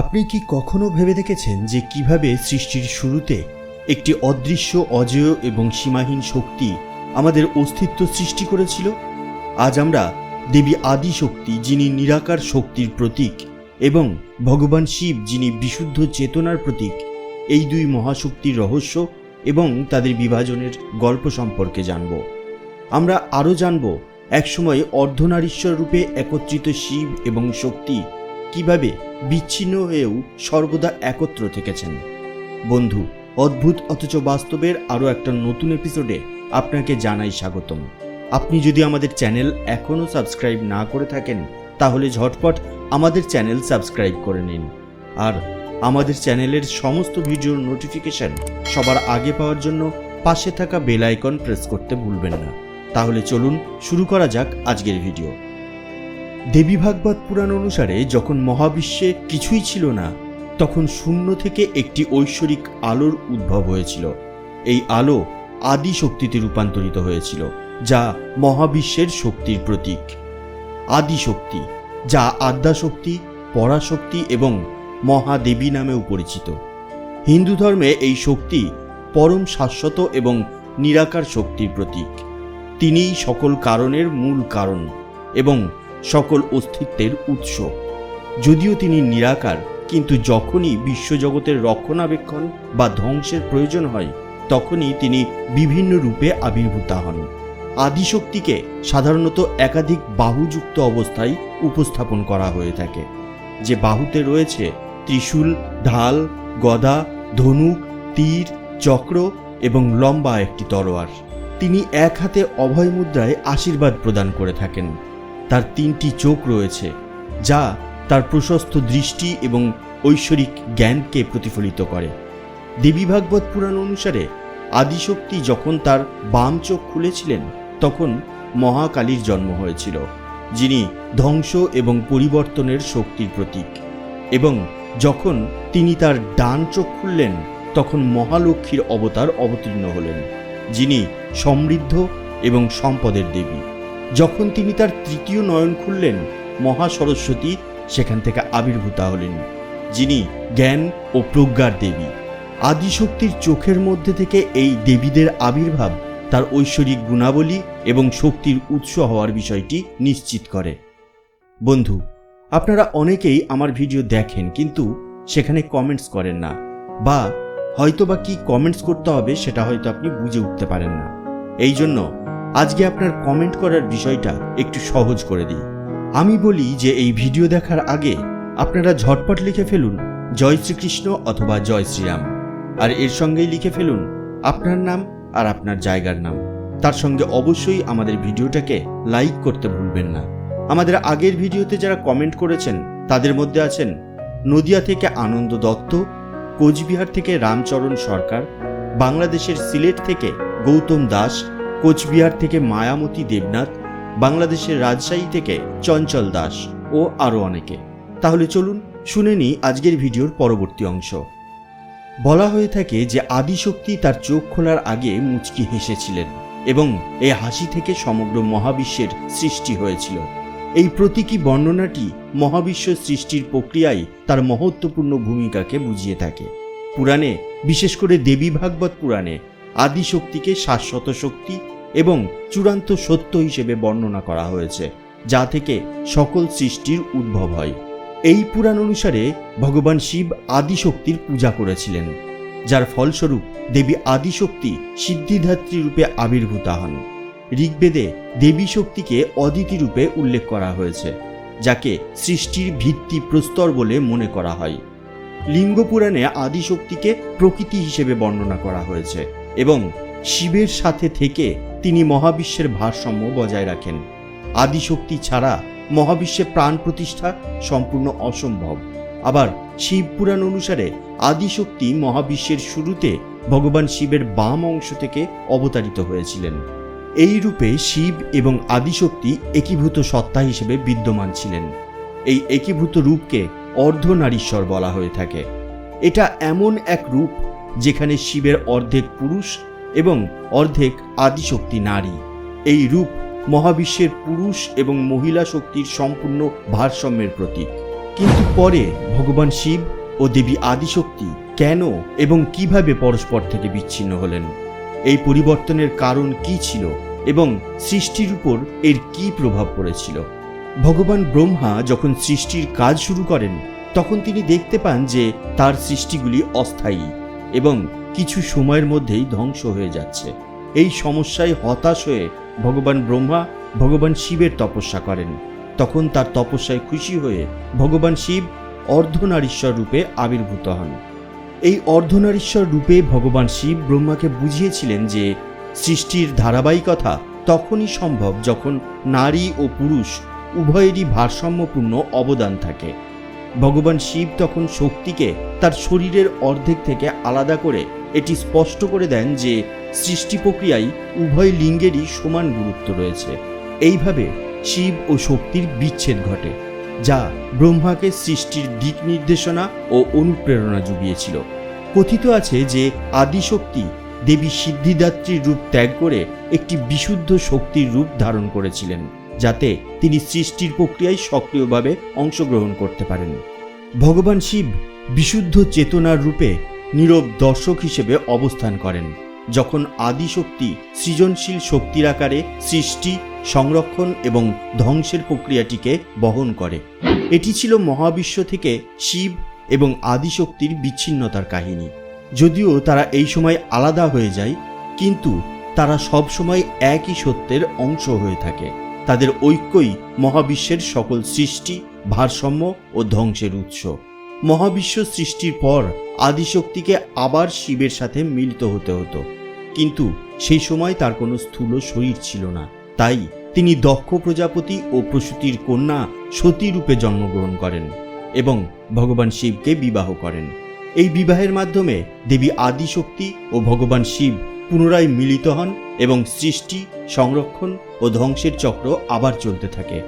আপনি কি কখনো ভেবে দেখেছেন যে কীভাবে সৃষ্টির শুরুতে একটি অদৃশ্য, অজেয় এবং সীমাহীন শক্তি আমাদের অস্তিত্ব সৃষ্টি করেছিল? আজ আমরা দেবী আদি শক্তি যিনি নিরাকার শক্তির প্রতীক, এবং ভগবান শিব, যিনি বিশুদ্ধ চেতনার প্রতীক, এই দুই মহাশক্তির রহস্য এবং তাদের বিভাজনের গল্প সম্পর্কে জানব। আমরা আরও জানব, একসময় অর্ধনারীশ্বর রূপে একত্রিত শিব এবং শক্তি কীভাবে বিচ্ছিন্ন হয়েও সর্বদা একত্র থেকেছেন। বন্ধু, অদ্ভুত অথচ বাস্তবের আরও একটা নতুন এপিসোডে আপনাকে জানাই স্বাগতম। আপনি যদি আমাদের চ্যানেল এখনও সাবস্ক্রাইব না করে থাকেন, তাহলে ঝটপট আমাদের চ্যানেল সাবস্ক্রাইব করে নিন। আর আমাদের চ্যানেলের সমস্ত ভিডিওর নোটিফিকেশন সবার আগে পাওয়ার জন্য পাশে থাকা বেল আইকন প্রেস করতে ভুলবেন না। তাহলে চলুন শুরু করা যাক আজকের ভিডিও দেবী ভাগবত পুরাণ অনুসারে যখন মহাবিশ্বে কিছুই ছিল না, তখন শূন্য থেকে একটি ঐশ্বরিক আলোর উদ্ভব হয়েছিল। এই আলো আদি শক্তিতে রূপান্তরিত হয়েছিল, যা মহাবিশ্বের শক্তির প্রতীক। আদি শক্তি, যা আদ্যাশক্তি, পরাশক্তি এবং মহাদেবী নামেও পরিচিত। হিন্দু ধর্মে এই শক্তি পরম শাশ্বত এবং নিরাকার শক্তির প্রতীক। তিনিই সকল কারণের মূল কারণ এবং সকল অস্তিত্বের উৎস। যদিও তিনি নিরাকার, কিন্তু যখনই বিশ্বজগতের রক্ষণাবেক্ষণ বা ধ্বংসের প্রয়োজন হয়, তখনই তিনি বিভিন্ন রূপে আবির্ভূত হন। আদিশক্তিকে সাধারণত একাধিক বাহুযুক্ত অবস্থায় উপস্থাপন করা হয়ে থাকে। যে বাহুতে রয়েছে ত্রিশূল, ঢাল, গদা ধনুক তীর, চক্র এবং লম্বা একটি তলোয়ার তিনি এক হাতে অভয় মুদ্রায় আশীর্বাদ প্রদান করে থাকেন। তার তিনটি চোখ রয়েছে, যা তার প্রশস্ত দৃষ্টি এবং ঐশ্বরিক জ্ঞানকে প্রতিফলিত করে। দেবী ভাগবত পুরাণ অনুসারে আদিশক্তি যখন তার বাম চোখ খুলেছিলেন, তখন মহাকালীর জন্ম হয়েছিল, যিনি ধ্বংস এবং পরিবর্তনের শক্তির প্রতীক। এবং যখন তিনি তার ডান চোখ খুললেন, তখন মহালক্ষ্মীর অবতার অবতীর্ণ হলেন, যিনি সমৃদ্ধ এবং সম্পদের দেবী। যখন তিনি তার তৃতীয় নয়ন খুললেন, মহা সরস্বতী সেখান থেকে আবির্ভূতা হলেন, যিনি জ্ঞান ও প্রজ্ঞার দেবী। আদিশক্তির চোখের মধ্যে থেকে এই দেবীদের আবির্ভাব তার ঐশ্বরিক গুণাবলী এবং শক্তির উৎস হওয়ার বিষয়টি নিশ্চিত করে। বন্ধু, আপনারা অনেকেই আমার ভিডিও দেখেন, কিন্তু সেখানে কমেন্টস করেন না, বা হয়তো বা কি কমেন্টস করতে হবে সেটা হয়তো আপনি বুঝে উঠতে পারেন না। এই জন্য আজকে আপনার কমেন্ট করার বিষয়টা একটু সহজ করে দিই। আমি বলি যে এই ভিডিও দেখার আগে আপনারা ঝটপট লিখে ফেলুন, জয় শ্রীকৃষ্ণ অথবা জয় শ্রীরাম। আর এর সঙ্গেই লিখে ফেলুন, আপনার নাম আর আপনার জায়গার নাম। তার সঙ্গে অবশ্যই আমাদের ভিডিওটাকে লাইক করতে ভুলবেন না। আমাদের আগের ভিডিওতে যারা কমেন্ট করেছেন, তাদের মধ্যে আছেন নদিয়া থেকে আনন্দ দত্ত, কোচবিহার থেকে রামচরণ সরকার, বাংলাদেশের সিলেট থেকে গৌতম দাস কোচবিহার থেকে মায়ামতি দেবনাথ, বাংলাদেশের রাজশাহী থেকে চঞ্চল দাস ও আরও অনেকে। তাহলে চলুন শুনে নিই আজকের ভিডিওর পরবর্তী অংশ। বলা হয়ে থাকে যে আদিশক্তি তার চোখ খোলার আগে মুচকি হেসেছিলেন এবং এই হাসি থেকে সমগ্র মহাবিশ্বের সৃষ্টি হয়েছিল। এই প্রতীকী বর্ণনাটি মহাবিশ্ব সৃষ্টির প্রক্রিয়ায় তার মহত্বপূর্ণ ভূমিকাকে বুঝিয়ে থাকে। পুরাণে, বিশেষ করে দেবী ভাগবত পুরাণে আদিশক্তিকে শাশ্বত শক্তি এবং চূড়ান্ত সত্য হিসেবে বর্ণনা করা হয়েছে, যা থেকে সকল সৃষ্টির উদ্ভব হয়। এই পুরাণ অনুসারে ভগবান শিব আদিশক্তির পূজা করেছিলেন, যার ফলস্বরূপ দেবী আদিশক্তি সিদ্ধিধাত্রী রূপে আবির্ভূতা হন। ঋগ্বেদে দেবী শক্তিকে অদিতি রূপে উল্লেখ করা হয়েছে, যাকে সৃষ্টির ভিত্তি প্রস্তর বলে মনে করা হয়। লিঙ্গ পুরাণে আদিশক্তিকে প্রকৃতি হিসেবে বর্ণনা করা হয়েছে। এবং শিবের সাথে থেকে তিনি মহাবিশ্বের ভারসাম্য বজায় রাখেন। আদিশক্তি ছাড়া মহাবিশ্বে প্রাণ প্রতিষ্ঠা সম্পূর্ণ অসম্ভব। আবার শিব পুরাণ অনুসারে আদিশক্তি মহাবিশ্বের শুরুতে ভগবান শিবের বাম অংশ থেকে অবতারিত হয়েছিলেন। এই রূপে শিব এবং আদিশক্তি একীভূত সত্তা হিসেবে বিদ্যমান ছিলেন। এই একীভূত রূপকে অর্ধনারীশ্বর বলা হয়ে থাকে। এটা এমন এক রূপ যেখানে শিবের অর্ধেক পুরুষ এবং অর্ধেক আদিশক্তি নারী। এই রূপ মহাবিশ্বের পুরুষ এবং মহিলা শক্তির সম্পূর্ণ ভারসাম্যের প্রতীক। কিন্তু পরে ভগবান শিব ও দেবী আদিশক্তি কেন এবং কীভাবে পরস্পর থেকে বিচ্ছিন্ন হলেন? এই পরিবর্তনের কারণ কি ছিল এবং সৃষ্টির উপর এর কি প্রভাব পড়েছিল? ভগবান ব্রহ্মা যখন সৃষ্টির কাজ শুরু করেন, তখন তিনি দেখতে পান যে তার সৃষ্টিগুলি অস্থায়ী। এবং কিছু সময়ের মধ্যেই ধ্বংস হয়ে যাচ্ছে। এই সমস্যায় হতাশ হয়ে ভগবান ব্রহ্মা ভগবান শিবের তপস্যা করেন। তখন তার তপস্যায় খুশি হয়ে ভগবান শিব অর্ধনারীশ্বর রূপে আবির্ভূত হন। এই অর্ধনারীশ্বর রূপে ভগবান শিব ব্রহ্মাকে বুঝিয়েছিলেন যে সৃষ্টির ধারাবাহিকতা তখনই সম্ভব যখন নারী ও পুরুষ উভয়েরই ভারসাম্যপূর্ণ অবদান থাকে। ভগবান শিব তখন শক্তিকে তার শরীরের অর্ধেক থেকে আলাদা করে এটি স্পষ্ট করে দেন যে সৃষ্টি প্রক্রিয়ায় উভয় লিঙ্গেরই সমান গুরুত্ব রয়েছে। এইভাবে শিব ও শক্তির বিচ্ছেদ ঘটে, যা ব্রহ্মাকে সৃষ্টির দিক নির্দেশনা ও অনুপ্রেরণা জুগিয়েছিল। কথিত আছে যে আদিশক্তি দেবী সিদ্ধিদাত্রীর রূপ ত্যাগ করে একটি বিশুদ্ধ শক্তির রূপ ধারণ করেছিলেন। যাতে তিনি সৃষ্টির প্রক্রিয়ায় সক্রিয়ভাবে অংশগ্রহণ করতে পারেন। ভগবান শিব বিশুদ্ধ চেতনার রূপে নীরব দর্শক হিসেবে অবস্থান করেন, যখন আদিশক্তি সৃজনশীল শক্তির আকারে সৃষ্টি, সংরক্ষণ এবং ধ্বংসের প্রক্রিয়াটিকে বহন করে। এটি ছিল মহাবিশ্ব থেকে শিব এবং আদিশক্তির বিচ্ছিন্নতার কাহিনী। যদিও তারা এই সময় আলাদা হয়ে যায়, কিন্তু তারা সবসময় একই সত্যের অংশ হয়ে থাকে। তাদের ঐক্যই মহাবিশ্বের সকল সৃষ্টি, ভারসাম্য ও ধ্বংসের উৎস। মহাবিশ্ব সৃষ্টির পর আদিশক্তিকে আবার শিবের সাথে মিলিত হতে হতো। কিন্তু সেই সময় তার কোনো স্থূল শরীর ছিল না। তাই তিনি দক্ষ প্রজাপতি ও প্রসূতির কন্যা সতী রূপে জন্মগ্রহণ করেন এবং ভগবান শিবকে বিবাহ করেন। এই বিবাহের মাধ্যমে দেবী আদিশক্তি ও ভগবান শিব পুনরায় মিলিত হন এবং সৃষ্টি, সংরক্ষণ ও ধ্বংসের চক্র আবার চলতে থাকে।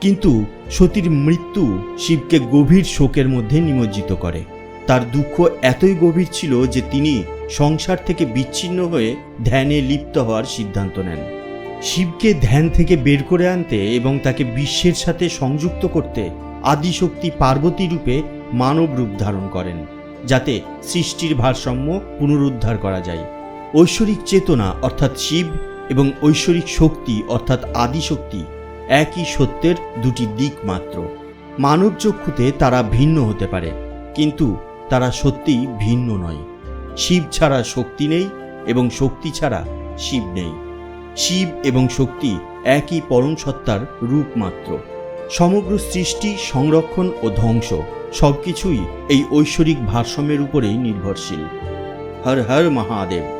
কিন্তু সতীর মৃত্যু শিবকে গভীর শোকের মধ্যে নিমজ্জিত করে। তার দুঃখ এতই গভীর ছিল যে তিনি সংসার থেকে বিচ্ছিন্ন হয়ে ধ্যানে লিপ্ত হওয়ার সিদ্ধান্ত নেন। শিবকে ধ্যান থেকে বের করে আনতে এবং তাকে বিশ্বের সাথে সংযুক্ত করতে আদিশক্তি পার্বতী রূপে মানব রূপ ধারণ করেন, যাতে সৃষ্টির ভারসাম্য পুনরুদ্ধার করা যায়। ঐশ্বরিক চেতনা অর্থাৎ শিব এবং ঐশ্বরিক শক্তি অর্থাৎ আদিশক্তি একই সত্যের দুটি দিক মাত্র। মানব চক্ষুতে তারা ভিন্ন হতে পারে, কিন্তু তারা সত্যিই ভিন্ন নয়। শিব ছাড়া শক্তি নেই এবং শক্তি ছাড়া শিব নেই। শিব এবং শক্তি একই পরম সত্তার রূপ মাত্র। সমগ্র সৃষ্টি সংরক্ষণ ও ধ্বংস সবকিছুই এই ঐশ্বরিক ভারসাম্যের উপরেই নির্ভরশীল। হর হর মহাদেব।